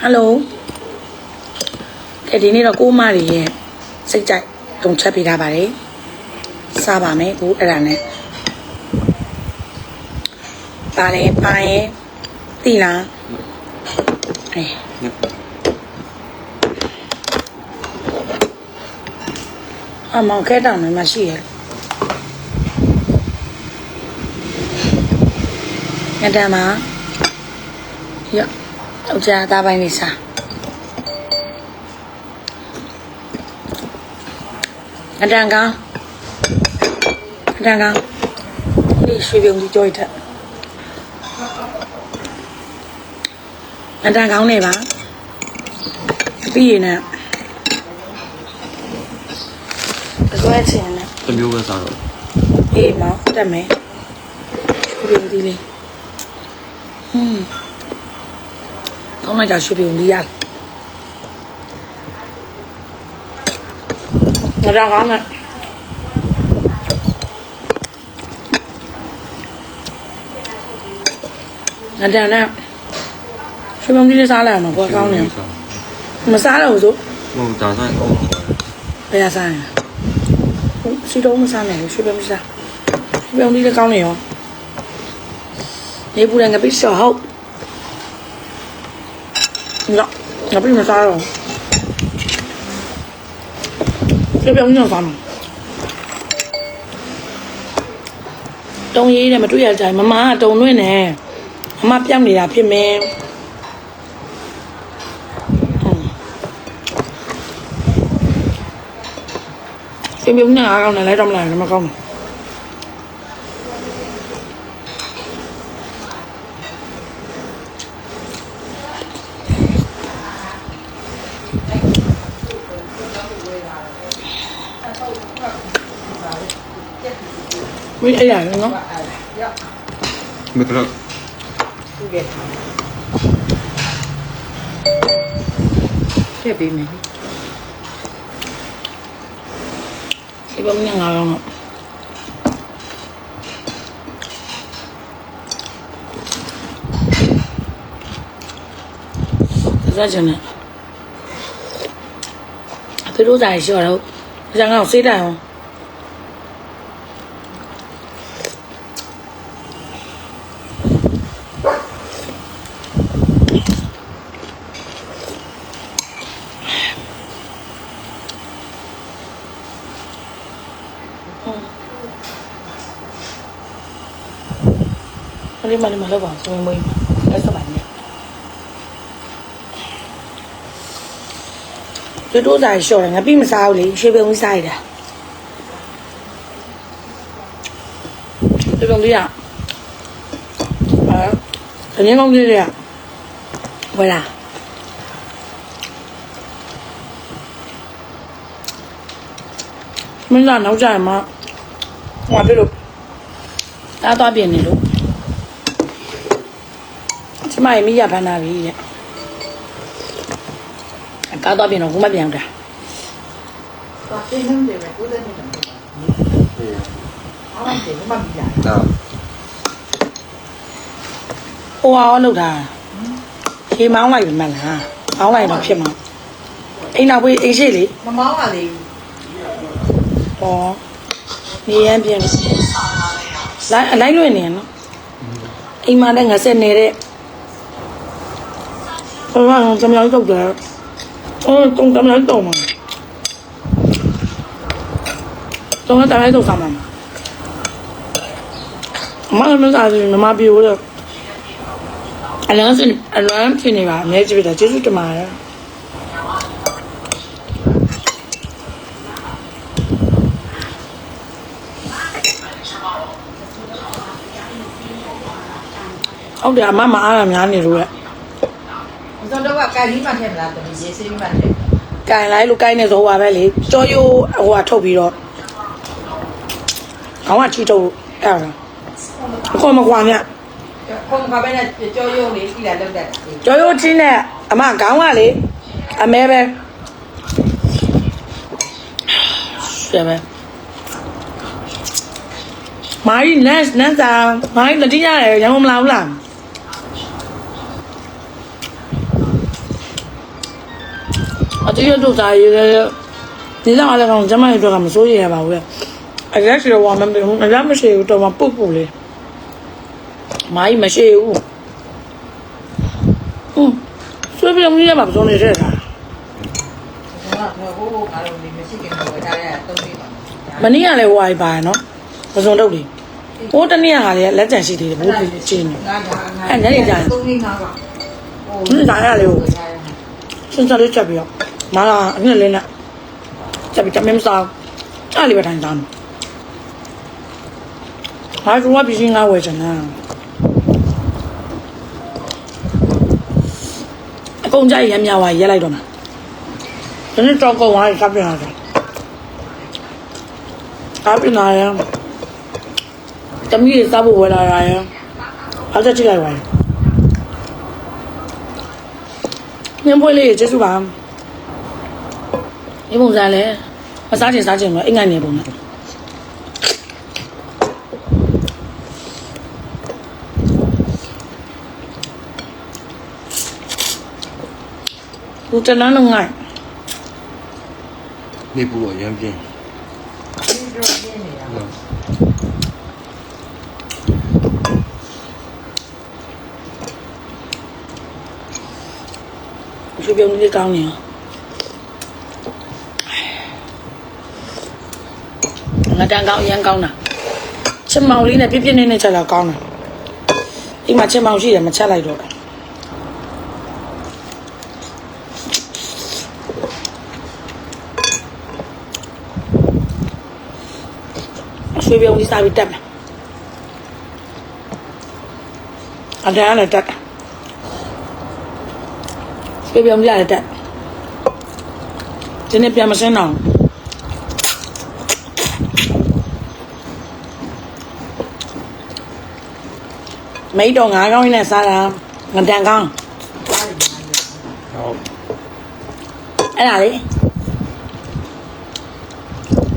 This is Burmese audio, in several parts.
ဟယ်လိုကဲဒီနေ့တော့ကိုမတွေရဲ့စိတ်ကြိုက်တုံချက်ပေးထားပါတယ်စားပါမယ်ကိုအဲ့ဒါနဲ့ပါလေပါရဲ့တိလားအေးအမောင်ခဲတောင်မှာရှိရငါတမ်းမှာရ အောက်ကြသားပိုင်းလေးစားငါတမ်းကောင်းငါတမ်းကောင်းဒီရွှေပြုံကြီးကြောက်ထက်ငါတမ်းကောင်းနေပါပြီးရင်လည်းအစွဲချင်တယ်တစ်မျိုးပဲစားတော့အေးမောင်တက်မယ်ရွှေပြုံကြီးလေးဟွန်း ကောင်းလိုက်တာရွှေပြုံကြီးရတယ်ငါတမ်းကောင်းနဲ့ငါတမ်းနဲ့ရွှေပြုံကြီးလေးစားလိုက်အောင်တော့ကောင်းတယ်မစားတော့ဘူးဆိုမဟုတ်ဒါဆိုင်ဟုတ်ဘယ်ရစားရင်ဟုတ်စီတော့မစားနိုင်ဘူးရွှေပြုံကြီးစားရွှေပြုံကြီးလည်းကောင်းနေရောနေပူတယ်ငါပြီးရှော့ဟုတ် ညငါပြီးမစားတော့ရွှေပြုံကြီးတော့စားမှာတုံးရေးတယ်မတွေ့ရကြဘူးမမကတုံလွင့်နေမမပြောင်းနေတာဖြစ်မယ်ရွှေပြုံကြီးကအားကောင်းတယ်လဲတော့မလားမကောင်းဘူး မင်းအဲ့ရနော်မကတော့ထည့်ပေးမယ်ဒီဘက်မြင်ငါကောင်းတော့စားချင်တယ်အဖေတို့သားရှိတော့အစငါ့ကိုစေးတိုင်အောင် မလေးမလေးမလောက်ပါဆိုရင်မွေးလက်စပိုင်နဲ့တို့တို့သားရှိတော့ငါပြီးမစားဘူးလေရွှေပြုံကြီးစားရတာရွှေပြုံကြီးอ่ะအဲတနေ့ကောင်းကြီးတွေကဝလာမင်းကနောက်ကြရမှာဟောပြလို့တားသွားပြင်နေလို့ကျ မရေမိရဖမ်းတာပြီတဲ့ကားသွားပြင်တော့ခုမပြန်တာတော့တင်းနှင်းတယ်ပဲကိုယ်တည်းနေတယ်အောင်းတယ်မမပြရဒါဟိုဟာရောလောက်တာရေမောင်းလိုက်ပြီမလားမောင်းလိုက်တော့ဖြစ်မှာအိမ်နောက်ဘေးအိမ်ရှိလေမမောင်းပါလေဟောနေရန်ပြင်လိုက်အလိုက်လွင်နေရနော်အိမ်မှာလည်းငါဆက်နေတဲ့ ဟိုကတော့ကြမြောက်တော့တယ်အော်တုံးကြမြောက်တော့မှာတုံးကတည်းကတော့ဆောင်မှာမမမစားဘူးမမပြေဘူးတော့အလန်းစင်အလန်းဖြစ်နေပါအများကြီးပဲကျေးဇူးတင်ပါတယ်ဟုတ်တယ်အမမအားရများနေလို့ရ ကျွန်တော်ကကာလီမှထည့်မလားတမီးရေးစေးမှထည့်ကင်လိုက်လို့ကင်နေဆိုဟိုပါပဲလေကြောရိုးဟိုကထုတ်ပြီးတော့ခေါင်းကချီထုတ်အဲ့ဒါအခေါ်မကွာမြခုံးခါပဲနဲ့ကြောရုံလေးကြည့်လာလောက်တယ်ကြောရိုးချင်းနဲ့အမခေါင်းကလေအမဲပဲရှယ်ပဲမိုင်းနက်နက်တာမိုင်းတတိယရရအောင်မလာဘူးလား ဒီရတော့သားရေးလေဒီလောက်လည်းကောင်ကျမရဲ့အတွက်ကမစိုးရိမ်ရပါဘူးလေအရက်ရှိတော့မမအရက်မရှိဘူးတော့မပုတ်ပုတ်လေမိုင်းမရှိဘူးอืมဆွေးပြမကြီးရမှာပစုံနေတဲ့တာကျွန်တော်ကဟိုဟိုအားလုံးဒီမရှိခင်တော့ဒါရတုံးလေးပါမနေ့ကလည်းဟိုအိုင်ပါနော်ပစုံတော့လေဟိုတနေ့ကလည်းလက်ကြံရှိသေးတယ်ဘိုးကြီးချင်းနေငါဒါငါအဲ့ညနေကျရင်တုံးလေးငါပါညနေကျရင်လေဟိုစဉ်းစားလေးချက်ပြီးတော့ မာလာအမြင့်လေးနဲ့ချက်ပြီးတမင်းမစားကြားလေးပဲထိုင်စားမယ်ဟာကဝပစ္စည်းငါဝယ်ချင်တာအကုန်ကြိုက်ရမ်းများသွားရက်လိုက်တော့မှာဒီနေ့တော့ကုန်သွားပြီကပ်ပြန်လာတယ်ကပ်ပြန်လာရင်တမီးလေးစားဖို့ဝယ်လာရရင်အားချက်ကြည့်လိုက်ပါညံပွဲလေးကျေးဇူးပါဒီပုံစံလဲမစားချင်စားချင်တော့အိမ်ငိုင်းနေပုံနဲ့ဘူးတန န်းလုံးငိုင်းနေပူတော့ရမ်းပြင်းဒီတော့ပြင်းနေတာရွှေပြုံးလေးကောင်းနေရော ငါတန်ကောင်းအရန်ကောင်းတာချစ်မောင်လေးနဲ့ပြည့်ပြည့်နေနေချက်တော့ကောင်းတာအိမ်မှာချစ်မောင်ရှိတယ်မချက်လိုက်တော့တာရွှေပြုံးလေးစားပြီးတက်မယ်အတန်းလည်းတက်တယ်ပြပြမရတဲ့တက်ဒီနေ့ပြန်မစင်းတော့ မိတ်တော့ငါးကောင်းနဲ့စားတာငဒန်ကောင်းဟုတ်အဲ့ဒါလေ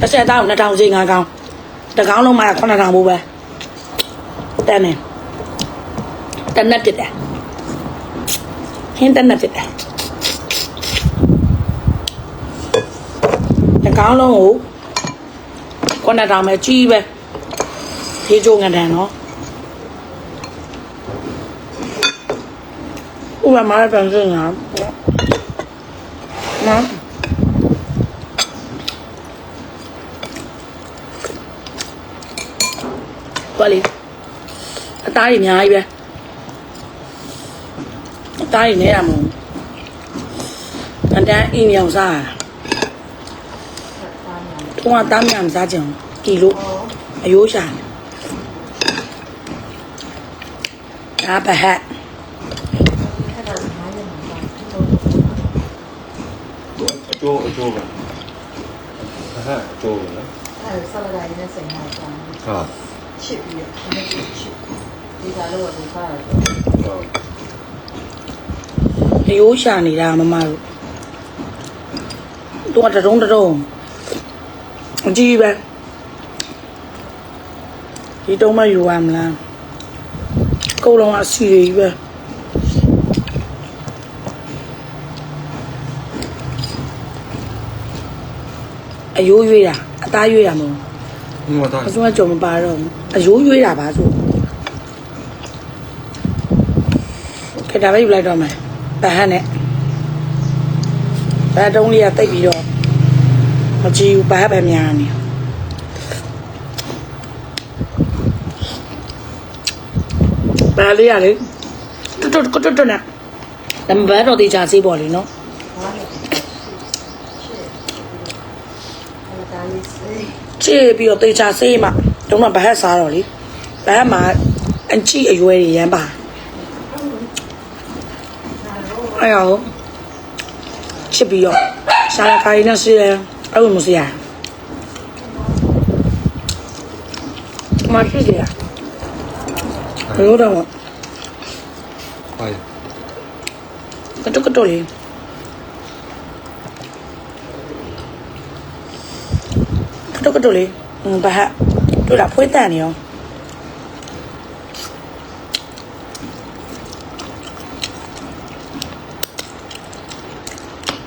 တစ်ဆက်တော့2000စီငါးကောင်းတစ်ကောင်းလုံးမှ9000ဘူးပဲတန်းနေတန်းနဲ့ပြစ်တယ်ဟင်းတန်းနဲ့ပြစ်တယ်တစ်ကောင်းလုံးကို9000ပဲကြီးပဲဒီကြိုးငဒန်နော် ဥပမာပြန်စင်းညာနော်ဘာလဲအသားကြီးအများကြီးပဲအသားကြီးနဲတာမဟုတ်ဘူးအတန်းအင်းမြောင်စားတာထုံးကသားမြန်မစားကြအောင်ကီလိုအယိုးရှာတယ်ဒါပဟတ် အ ကျိုးအကျိုးပဲအဟဲ့အကျိုးပဲနော်အဲဆလာဒါရင်းနဲ့စိန်မှာတောင်းဟာချစ်ပြီးတော့ဒီချစ်ဒီကတော့ဒီကားတော့ဟုတ်အယိုးရှာနေတာမမတို့သူကတတုံးတတုံးအကြီးပဲဒီတုံးမယူရမလားကိုယ်လုံးအစီကြီးပဲ အယိုးရွေးတာအသားရွေးတာမဟုတ်ဒီမှာတော့ဘူးအစွမ်းကြုံမပါတော့ဘူးအယိုးရွေးတာပါဆိုခေတ္တပဲယူလိုက်တော့မယ်ဗဟန်းနဲ့ဗဟန်းတုံးလေးကတိတ်ပြီးတော့မကြည့်ဘူးဗဟန်းပဲများနေဗဟန်းလေးကလေတွတ်တွတ်တွတ်တွတ်နဲ့ဒါမှဘယ်တော့တေချာစေးပေါ်လေနော် ဘာလဲချစ်ချစ်ဆလာဒါလေးစိတ် ချေပြီးတော့တေချာစေးမှတုံးတော့ဗဟန်းစားတော့လေဗဟန်းမှာအန်ချီအရွယ်တွေရမ်းပါအဲ့ရောချစ်ပြီးတော့ရှာလာခိုင်းနေစီတယ်အဲ့လိုမစီရမရှိတယ်ဘယ်လိုတော့ဟာကတုကတုလေး ကတုကတုလေးဘာဟာတို့လာဖွေးတန်နေရော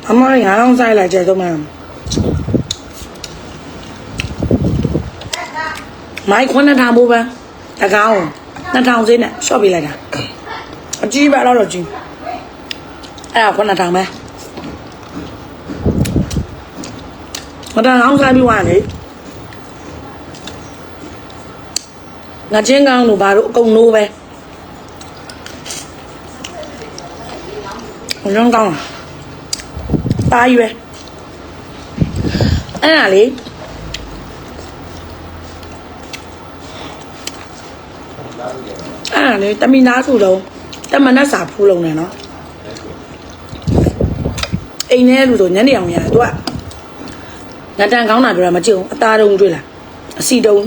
အမလေးငါတော့ဆိုင်လိုက်ကျဲတော့မှမိုက်ခွန်းနဲ့ထားဖို့ပဲတကောင်း2000စင်းနဲ့ရှော့ပေးလိုက်တာအကြီးပဲတော့တော့ကြီးအဲ့ဒါခွန်းနဲ့ထောင်ပဲမတန်အောင်ဆိုင်ပြီးွားလေ ငါချင်းကောင်းတို့ဘာလို့အကုန်နိုးပဲဘယ်ကောင်းလဲပါရွယ်အဲ့ဒါလေအဲ့ဒါလေတမီနာစုတော့တမနက်စာဖူးလုံးနေနော်အိမ်ထဲလူဆိုညနေအောင်ရတယ်သူကငါတန်ကောင်းတာပြောတာမကြည့်ဘူးအသားတုံးတွေ့လားအစီတုံး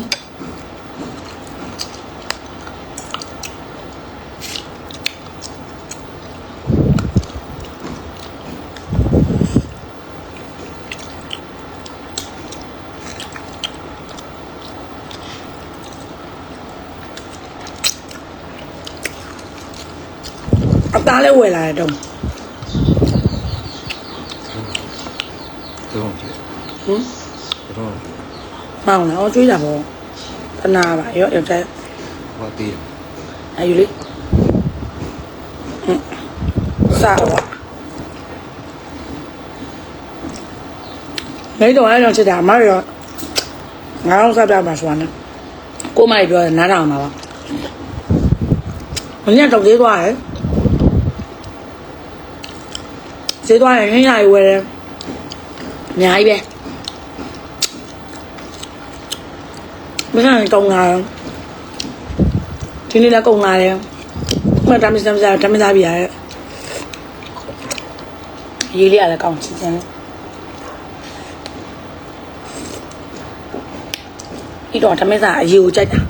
သားလည်းဝယ်လာတယ်တုံးတော့ကြည့်ဟင်တော့မောင်လားအကျွေးတာပေါ့တနာပါရောယောက်ျားဘာတီးအယူလေးဟမ်စားပါနေတော့အဲ့တော့ချစ်တာအမရောငါအောင်စားပြမှာဆိုတာနဲ့ကိုမကြီးပြောတယ်နားထောင်မှာပါမင်းကတော့သေးသွားတယ် သေးသွားရင်ဟင်းရည်ဝယ်တယ်အများကြီးပဲမင်းကကုံလာတယ်ဒီနေ့လည်းကုံလာတယ်မတမ်းစမ်းစားတမ်းစားပြရတယ်ရေးလေးရလည်းကောင်းချင်တယ်ဒီတော့တမ်းစားအရေးကိုကြိုက်တာ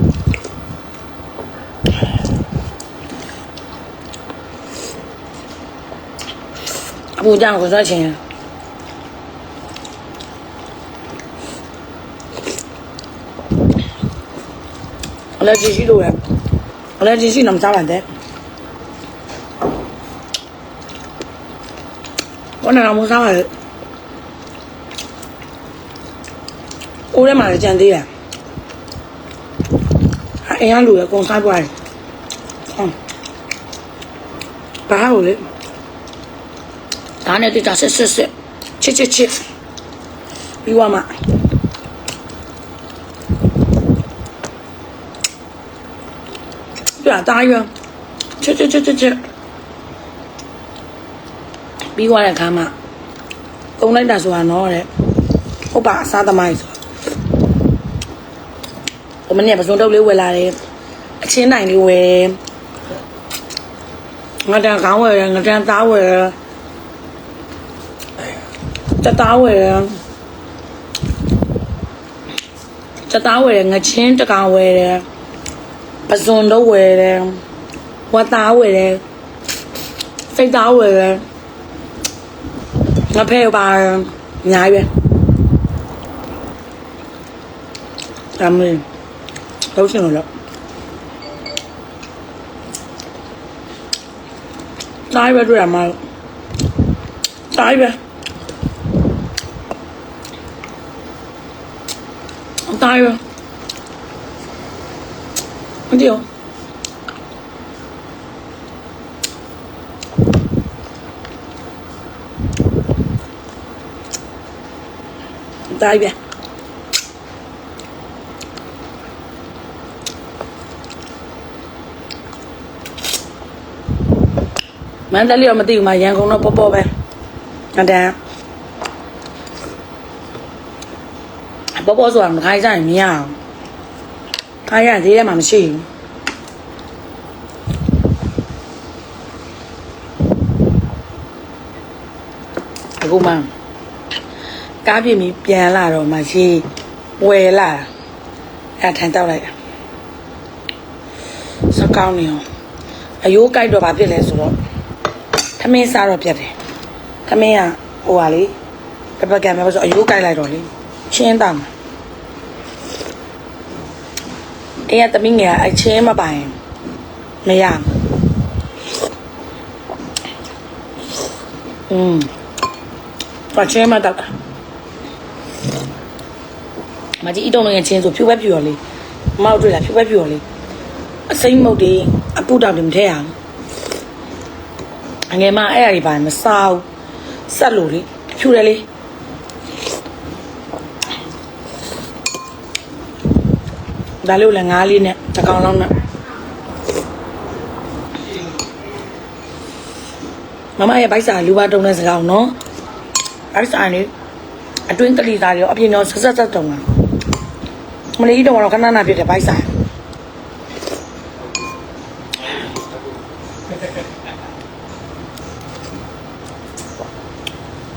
ပူကြကိုစားချင်အလဂျီရှိလို့ရအလဂျီရှိနမစားပါတဲ့ဘယ်နဲ့တော့မစားပါဘူးအိုးထဲမှာလည်းကြံသေးတယ်အရင်လူရအကုန်စားပွားတယ်ဟုတ်ဘာလို့လဲ ဒါနဲ့တိကျဆက်ဆက်ဆက်ချစ်ချစ်ချစ်ပြီးွားမှပြတာရချစ်ချစ်ချစ်ချစ်ချစ်ပြီးွားတဲ့အခါမှာကုံလိုက်တာဆိုတာနော်တဲ့ဟုတ်ပါအစားသမားကြီးဆိုဟိုမနေ့ကပစုံတုပ်လေးဝယ်လာတယ်အချင်းနိုင်လေးဝယ်ငါတန်ကောင်းဝယ်ငါတန်သားဝယ် တယ်တသားဝယ်တယ်တသားဝယ်တယ်ငချင်းတကောင်ဝယ်တယ်ပစုံတုပ်ဝယ်တယ်ဝတ်သားဝယ်တယ်စိတ်သားဝယ်တယ်ငါဖဲပါအများကြီးပဲဒါမင်းတော့ရှင်လို့တိုင်းပဲတွေ့ရမှာတိုင်းပဲ တိုင်းပဲမကြည့်အောင်တိုင်းပဲမန္တလေးတော့မသိဘူးမရန်ကုန်တော့ပေါ့ပေါ့ပဲအတန်း ပေါ့ပေါ့ဆိုတာမခိုင်းကြရင်မရအောင်ခိုင်းရသေးတယ်မှမရှိဘူးအခုမှကားပြင်းပြီးပြန်လာတော့မှရှိဝယ်လာအဲ့ထိုင်တောက်လိုက်စကောင်းနေအောင်အယိုးကြိုက်တော့ဗာဖြစ်လဲဆိုတော့ထမင်းစားတော့ပြတ်တယ်ထမင်းကဟိုပါလေပပကံပဲဆိုအယိုးကြိုက်လိုက်တော့လေချင်းတောင် အဲ့ရတမင်းငယ်အချင်းမပိုင်မရอืมဘာချင်းမတောက်တာမကြီးအတုံးငယ်ချင်းဆိုဖြူပဲဖြူရော်လေးမောက်တွေ့လားဖြူပဲဖြူရော်လေးအစိမ့်မုတ်တွေအပူတောင်တွေမထည့်အောင်အငယ်မအဲ့အရာတွေပါမစားဘူးဆက်လို့လေဖြူတယ်လေ ဒါလို့လည်းငါးလေးနဲ့တစ်ကောင်လုံးနဲ့မမရဲ့ဗိုက်စာလူပါတုံးတဲ့စကားအောင်နော်ဗိုက်စာနေအတွင်းကလေးသားတွေရောအပြင်တော့ဆက်ဆက်ဆက်တုံးတာမလေးတော့တော့ခဏနာပြတဲ့ဗိုက်စာ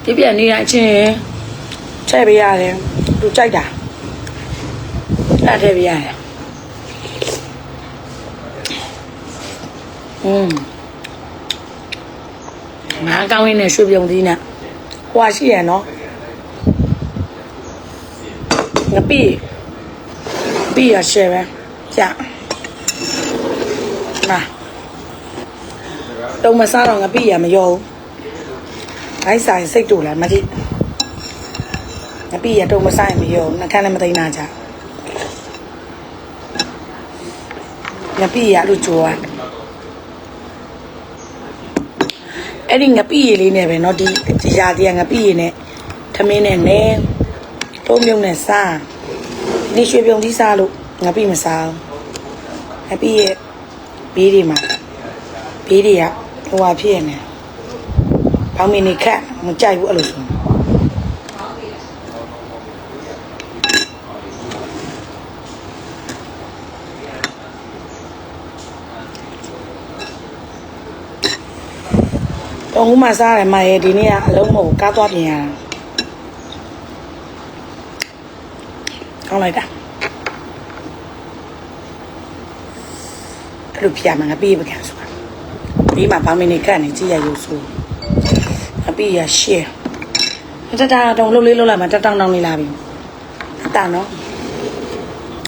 ပြပြနေရချင်းချဲ့ပေးရတယ်သူကြိုက်တာအဲ့ထည့်ပေးရတယ် อืมငါကောင်းရင်းနဲ့ရွှေပြုံသီးနဲ့ဟွာရှိရနော်ငပိပိရရှယ်ပဲကြာနာတုံမစားတော့ငပိရမရောဘူးဘိုက်ဆိုင်စိတ်တူလားမကြည့်ငပိရတုံမစားရင်မရောဘူးနှခမ်းလည်းမသိနာကြငပိရလို့ကြိုးရ အဲ့ဒီငပိရည်လေးနဲ့ပဲเนาะဒီဒီရာတည်းကငပိရည်နဲ့ထမင်းနဲ့နဲတုံးမြုံနဲ့စားဒီရွှေပြုံကြီးစားလို့ငပိမစားဘူးငပိရဲ့ဘေးတွေမှာဘေးတွေကဟိုဟာဖြစ်ရနေဘောင်းမင်းနေခက်မကြိုက်ဘူးအဲ့လိုဆို တော့ဟိုမှာစားတယ်မရဲ့ဒီနေ့ကအလုံးမဟုတ်ကားသွားပြင်ရတာကောင်းလိုက်တာအဲ့လိုပြမှာငါပြေးပကံဆိုတာဒီမှာဘောင်းမင်းနေခက်နေကြည့်ရရုပ်ဆိုငါပြေးရရှေ့တတတောင်လှုပ်လေးလှုပ်လိုက်မှတတောင်တောင်လေးလာပြီအတနော်